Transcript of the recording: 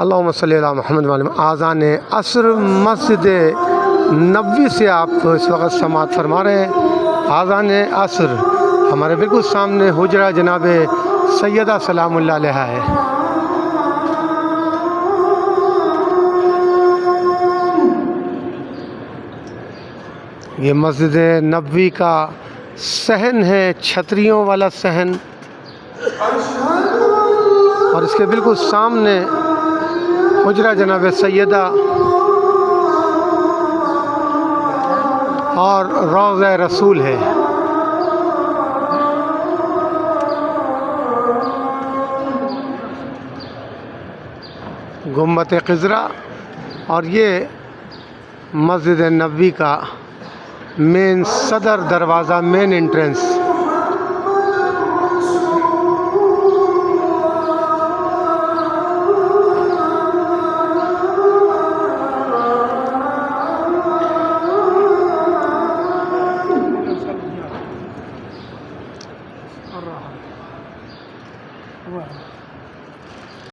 اللہم صلی اللہ محمد وعلم آزان عصر مسجد نبوی سے آپ اس وقت سماعت فرما رہے ہیں. آزان عصر ہمارے بالکل سامنے حجرہ جناب سیدہ سلام اللہ علیہ ہے. یہ مسجد نبوی کا صحن ہے، چھتریوں والا صحن اور اس کے بالکل سامنے حجرہ جناب سیدہ اور روضہ رسول ہے۔ گمبت خضرہ اور یہ مسجد نبوی کا مین صدر دروازہ مین انٹرنس الراحة. واحد